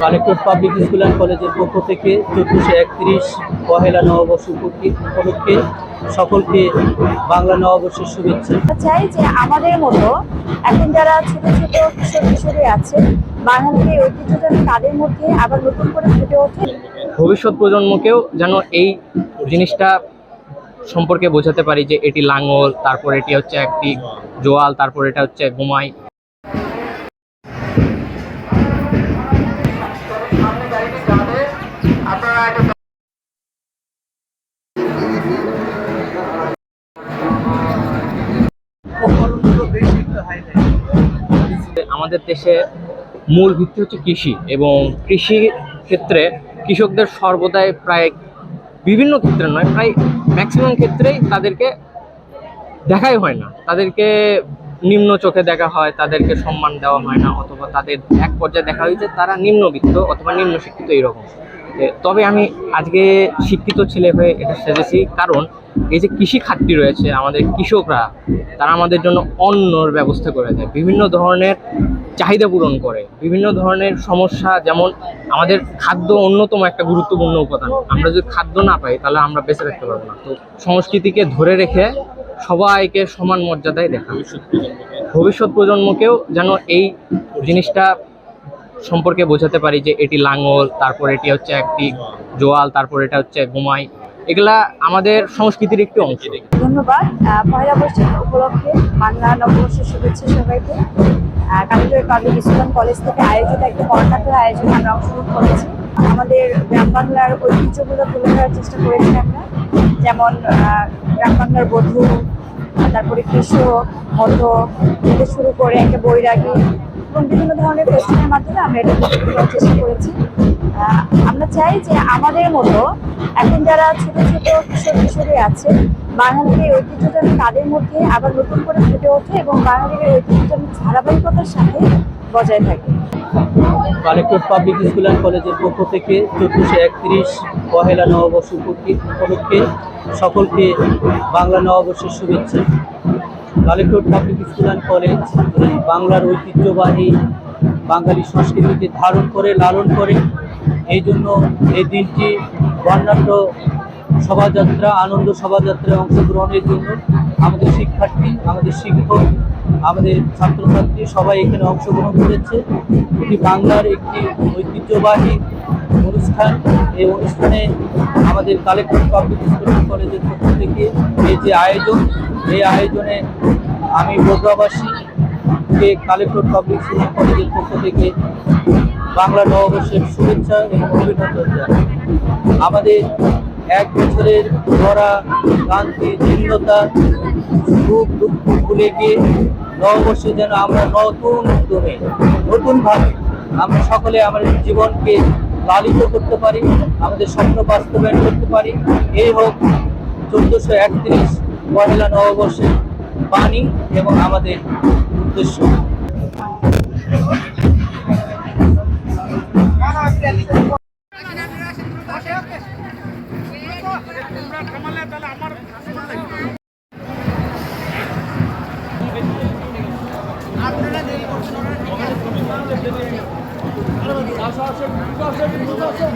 Collector public school and কলেজের পক্ষ থেকে চোদ্দোশো একত্রিশ পহেলা নববর্ষ উপলক্ষে সকলকে বাংলা নববর্ষের শুভেচ্ছা। চাই যে আমাদের মতো এখন যারা ছোট ছোট কিশোর কিশোরী আছে বাঙালির এই ঐতিহ্য যেন তাদের মধ্যে আবার নতুন করে ফুটে ওঠে। ভবিষ্যৎ প্রজন্মকেও যেন এই জিনিসটা সম্পর্কে বোঝাতে পারি যে এটি লাঙ্গল তারপর এটি হচ্ছে একটি জোয়াল তারপর এটা হচ্ছে গুমাই আমাদের দেশে মূল ভিত্তি হচ্ছে কৃষি এবং কৃষি ক্ষেত্রে কৃষকদের সর্বদাই প্রায় বিভিন্ন ক্ষেত্রে নয়, প্রায় ম্যাক্সিমাম ক্ষেত্রেই তাদেরকে দেখাই হয় না। তাদেরকে নিম্ন চোখে দেখা হয়, তাদেরকে সম্মান দেওয়া হয় না, অথবা তাদের এক পর্যায়ে দেখা হয়েছে তারা নিম্নবিত্ত অথবা নিম্ন শিক্ষিত এইরকম। তবে আমি আজকে শিক্ষিত ছেলে হয়ে এটা সেজেছি। কারণ এই যে কৃষি খাতটি রয়েছে, আমাদের কৃষকরা, তারা আমাদের জন্য অন্যর ব্যবস্থা করে দেয়। বিভিন্ন ধরনের চাহিদা পূরণ করে। বিভিন্ন ধরনের সমস্যা যেমন আমাদের খাদ্য অন্যতম একটা গুরুত্বপূর্ণ উপাদান। আমরা যদি খাদ্য না পাই, তাহলে আমরা বেঁচে থাকতে পারব না। তো সংস্কৃতিকে ধরে রেখে সবাইকে সমান মর্যাদায় দেখা। ভবিষ্যৎ প্রজন্মকেও যেন এই জিনিসটা সম্পর্কে বোঝাতে পারি যে এটি লাঙ্গল তারপর এটি হচ্ছে একটি জোয়াল, তারপর এটা হচ্ছে গুমাই এগুলা আমাদের সংস্কৃতির একটি অংশ। ধন্যবাদ। পয়লা বৈশাখ উপলক্ষে বাংলা নববর্ষের শুভেচ্ছা সবাইকে। পাবলিক স্কুল অ্যান্ড কলেজ থেকে আয়োজিত একটি কর্ণাটক আয়োজনে আমরা অংশগ্রহণ করেছি। আমাদের গ্রাম বাংলার ঐতিহ্যগুলো তুলে ধরার চেষ্টা করেছি আমরা। যেমন গ্রাম বাংলার বধূ তারপরে কৃষক মধক থেকে শুরু করে একটা বৈরাগী এবং বিভিন্ন ধরনের কোশ্চেনের মাধ্যমে আমরা এটা চেষ্টা করেছি। আমরা চাই যে আমাদের মতো এখন যারা ছোট ছোট কিশোর কিশোরী আছে বাঙালির এই ঐতিহ্য যেন তাদের মধ্যে আবার নতুন করে ফুটে ওঠে এবং বাঙালির এই ঐতিহ্য যেন ধারাবাহিকতার সাথে বজায় থাকে। কালেক্টর পাবলিক স্কুল অ্যান্ড কলেজের পক্ষ থেকে চোদ্দোশো একত্রিশ পহেলা নববর্ষ উপলক্ষে- সকলকে বাংলা নববর্ষের শুভেচ্ছা। Collector public school and college বাংলার ঐতিহ্যবাহী বাঙালি সংস্কৃতিকে ধারণ করে, লালন করে। এই জন্য এই দিনটি বর্ণাঢ্য শোভাযাত্রা, আনন্দ শোভাযাত্রায় অংশগ্রহণের জন্য আমাদের শিক্ষার্থী, আমাদের শিক্ষক, আমাদের ছাত্রছাত্রী সবাই এখানে অংশগ্রহণ করেছে। এটি বাংলার একটি ঐতিহ্যবাহী অনুষ্ঠান। এই অনুষ্ঠানে আমাদের কালেক্টর পাবলিক স্কুল কলেজের পক্ষ থেকে এই যে আয়োজন, এই আয়োজনে আমি বগুড়াবাসীকে কালেক্টর পাবলিক স্কুল কলেজের পক্ষ থেকে বাংলা নববর্ষের শুভেচ্ছা এবং অভিনন্দন জানাই। আমাদের এক বছরের ভরা ক্রান্তি দীর্ঘতা সুখ, দুঃখ ভুলে গিয়ে নববর্ষে যেন আমরা নতুন উদ্যমে, নতুনভাবে আমরা সকলে আমাদের জীবনকে লালিত করতে পারি, আমাদের স্বপ্ন বাস্তবায়ন করতে পারি। এই হোক চোদ্দোশো একত্রিশ পহেলা নববর্ষের বাণী এবং আমাদের উদ্দেশ্য। Aşağı çek, yukarı çek, yukarı çek.